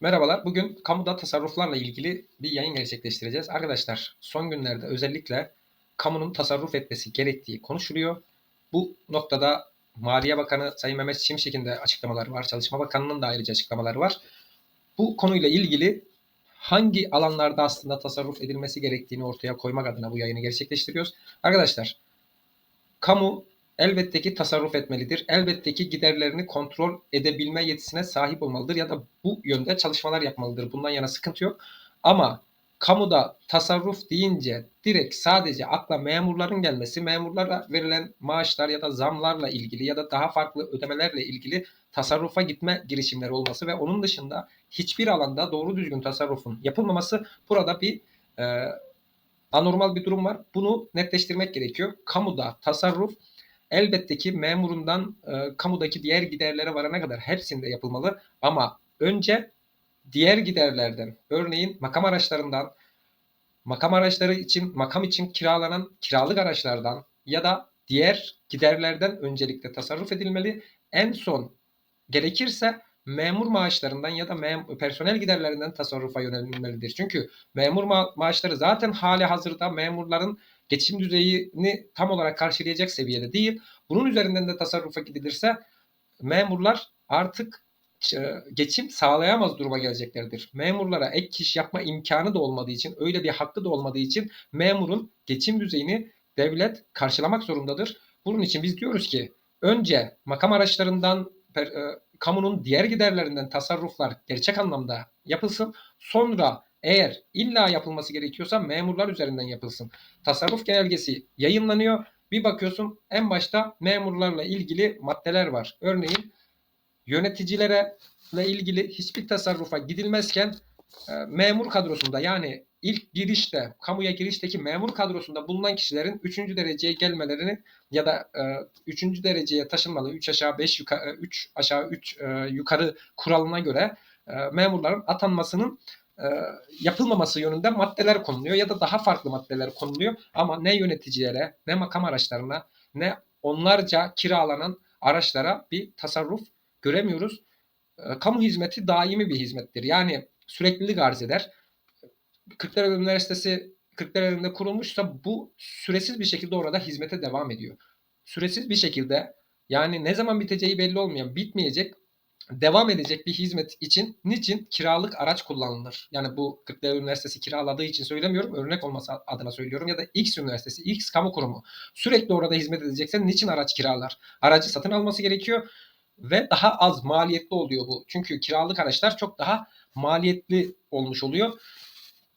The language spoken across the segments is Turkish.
Merhabalar. Bugün kamuda tasarruflarla ilgili bir yayın gerçekleştireceğiz. Arkadaşlar son günlerde özellikle kamunun tasarruf etmesi gerektiği konuşuluyor. Bu noktada Maliye Bakanı Sayın Mehmet Şimşek'in de açıklamaları var. Çalışma Bakanı'nın da ayrıca açıklamaları var. Bu konuyla ilgili hangi alanlarda aslında tasarruf edilmesi gerektiğini ortaya koymak adına bu yayını gerçekleştiriyoruz. Arkadaşlar kamu elbette ki tasarruf etmelidir. Elbette ki giderlerini kontrol edebilme yetisine sahip olmalıdır ya da bu yönde çalışmalar yapmalıdır. Bundan yana sıkıntı yok. Ama kamuda tasarruf deyince direkt sadece akla memurların gelmesi, memurlara verilen maaşlar ya da zamlarla ilgili ya da daha farklı ödemelerle ilgili tasarrufa gitme girişimleri olması ve onun dışında hiçbir alanda doğru düzgün tasarrufun yapılmaması burada bir e, anormal bir durum var. Bunu netleştirmek gerekiyor. Kamuda tasarruf elbette ki memurundan e, kamudaki diğer giderlere varana kadar hepsinde yapılmalı ama önce diğer giderlerden örneğin makam araçlarından makam araçları için makam için kiralanan kiralık araçlardan ya da diğer giderlerden öncelikle tasarruf edilmeli. En son gerekirse memur maaşlarından ya da mem- personel giderlerinden tasarrufa yönelmelidir. Çünkü memur ma- maaşları zaten hali hazırda memurların geçim düzeyini tam olarak karşılayacak seviyede değil. Bunun üzerinden de tasarrufa gidilirse memurlar artık geçim sağlayamaz duruma geleceklerdir. Memurlara ek iş yapma imkanı da olmadığı için, öyle bir hakkı da olmadığı için memurun geçim düzeyini devlet karşılamak zorundadır. Bunun için biz diyoruz ki önce makam araçlarından e, kamunun diğer giderlerinden tasarruflar gerçek anlamda yapılsın. Sonra eğer illa yapılması gerekiyorsa memurlar üzerinden yapılsın. Tasarruf genelgesi yayınlanıyor. Bir bakıyorsun en başta memurlarla ilgili maddeler var. Örneğin yöneticilere ile ilgili hiçbir tasarrufa gidilmezken memur kadrosunda yani ilk girişte kamuya girişteki memur kadrosunda bulunan kişilerin 3. dereceye gelmelerini ya da 3. E, dereceye taşınmalı 3 aşağı 5 yukarı 3 aşağı 3 e, yukarı kuralına göre e, memurların atanmasının e, yapılmaması yönünde maddeler konuluyor ya da daha farklı maddeler konuluyor ama ne yöneticilere ne makam araçlarına ne onlarca kiralanan araçlara bir tasarruf göremiyoruz. E, kamu hizmeti daimi bir hizmettir. Yani süreklilik arz eder. Kırklareli Üniversitesi Kırklareli'nde kurulmuşsa bu süresiz bir şekilde orada hizmete devam ediyor. Süresiz bir şekilde yani ne zaman biteceği belli olmayan, bitmeyecek devam edecek bir hizmet için niçin kiralık araç kullanılır? Yani bu Kırklareli Üniversitesi kiraladığı için söylemiyorum. Örnek olması adına söylüyorum. Ya da X Üniversitesi, X kamu kurumu. Sürekli orada hizmet edecekse niçin araç kiralar? Aracı satın alması gerekiyor ve daha az maliyetli oluyor bu. Çünkü kiralık araçlar çok daha maliyetli olmuş oluyor.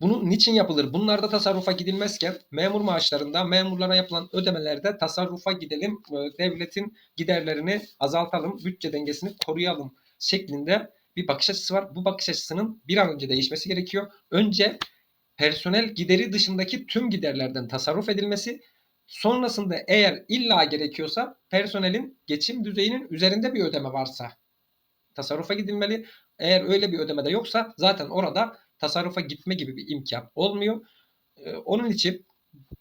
Bunun niçin yapılır? Bunlarda tasarrufa gidilmezken memur maaşlarında memurlara yapılan ödemelerde tasarrufa gidelim. E, devletin giderlerini azaltalım, bütçe dengesini koruyalım şeklinde bir bakış açısı var. Bu bakış açısının bir an önce değişmesi gerekiyor. Önce personel gideri dışındaki tüm giderlerden tasarruf edilmesi, sonrasında eğer illa gerekiyorsa personelin geçim düzeyinin üzerinde bir ödeme varsa tasarrufa gidilmeli. Eğer öyle bir ödeme de yoksa zaten orada tasarrufa gitme gibi bir imkan olmuyor. Ee, onun için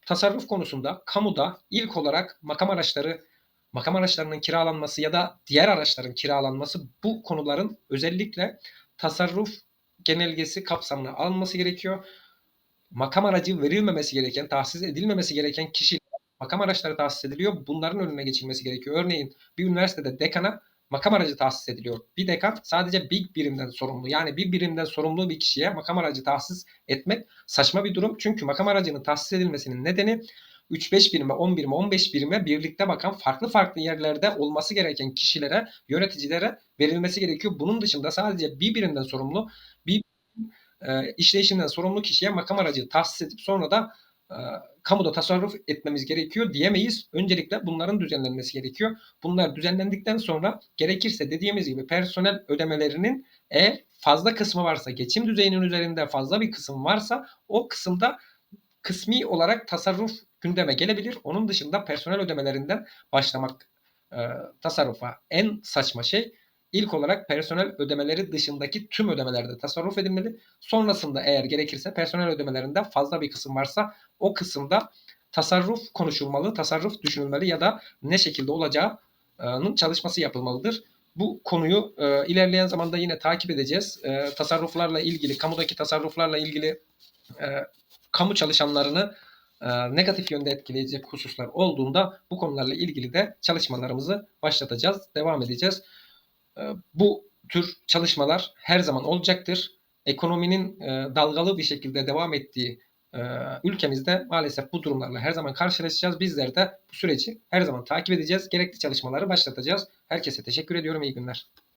tasarruf konusunda kamuda ilk olarak makam araçları makam araçlarının kiralanması ya da diğer araçların kiralanması bu konuların özellikle tasarruf genelgesi kapsamına alınması gerekiyor. Makam aracı verilmemesi gereken, tahsis edilmemesi gereken kişi makam araçları tahsis ediliyor. Bunların önüne geçilmesi gerekiyor. Örneğin bir üniversitede dekana makam aracı tahsis ediliyor. Bir dekan sadece bir birimden sorumlu. Yani bir birimden sorumlu bir kişiye makam aracı tahsis etmek saçma bir durum. Çünkü makam aracının tahsis edilmesinin nedeni 3-5 birime, 10 birime, 15 birime birlikte bakan farklı farklı yerlerde olması gereken kişilere, yöneticilere verilmesi gerekiyor. Bunun dışında sadece bir birimden sorumlu, bir e, işleyişinden sorumlu kişiye makam aracı tahsis edip sonra da kamuda tasarruf etmemiz gerekiyor diyemeyiz. Öncelikle bunların düzenlenmesi gerekiyor. Bunlar düzenlendikten sonra gerekirse dediğimiz gibi personel ödemelerinin eğer fazla kısmı varsa, geçim düzeyinin üzerinde fazla bir kısım varsa o kısımda kısmi olarak tasarruf gündeme gelebilir. Onun dışında personel ödemelerinden başlamak e, tasarrufa en saçma şey İlk olarak personel ödemeleri dışındaki tüm ödemelerde tasarruf edilmeli. Sonrasında eğer gerekirse personel ödemelerinde fazla bir kısım varsa o kısımda tasarruf konuşulmalı, tasarruf düşünülmeli ya da ne şekilde olacağının çalışması yapılmalıdır. bu konuyu e, ilerleyen zamanda yine takip edeceğiz. E, tasarruflarla ilgili, kamudaki tasarruflarla ilgili e, kamu çalışanlarını e, negatif yönde etkileyecek hususlar olduğunda bu konularla ilgili de çalışmalarımızı başlatacağız, devam edeceğiz. E, bu tür çalışmalar her zaman olacaktır. Ekonominin e, dalgalı bir şekilde devam ettiği e, ülkemizde maalesef bu durumlarla her zaman karşılaşacağız. Bizler de bu süreci her zaman takip edeceğiz. Gerekli çalışmaları başlatacağız. Herkese teşekkür ediyorum. İyi günler.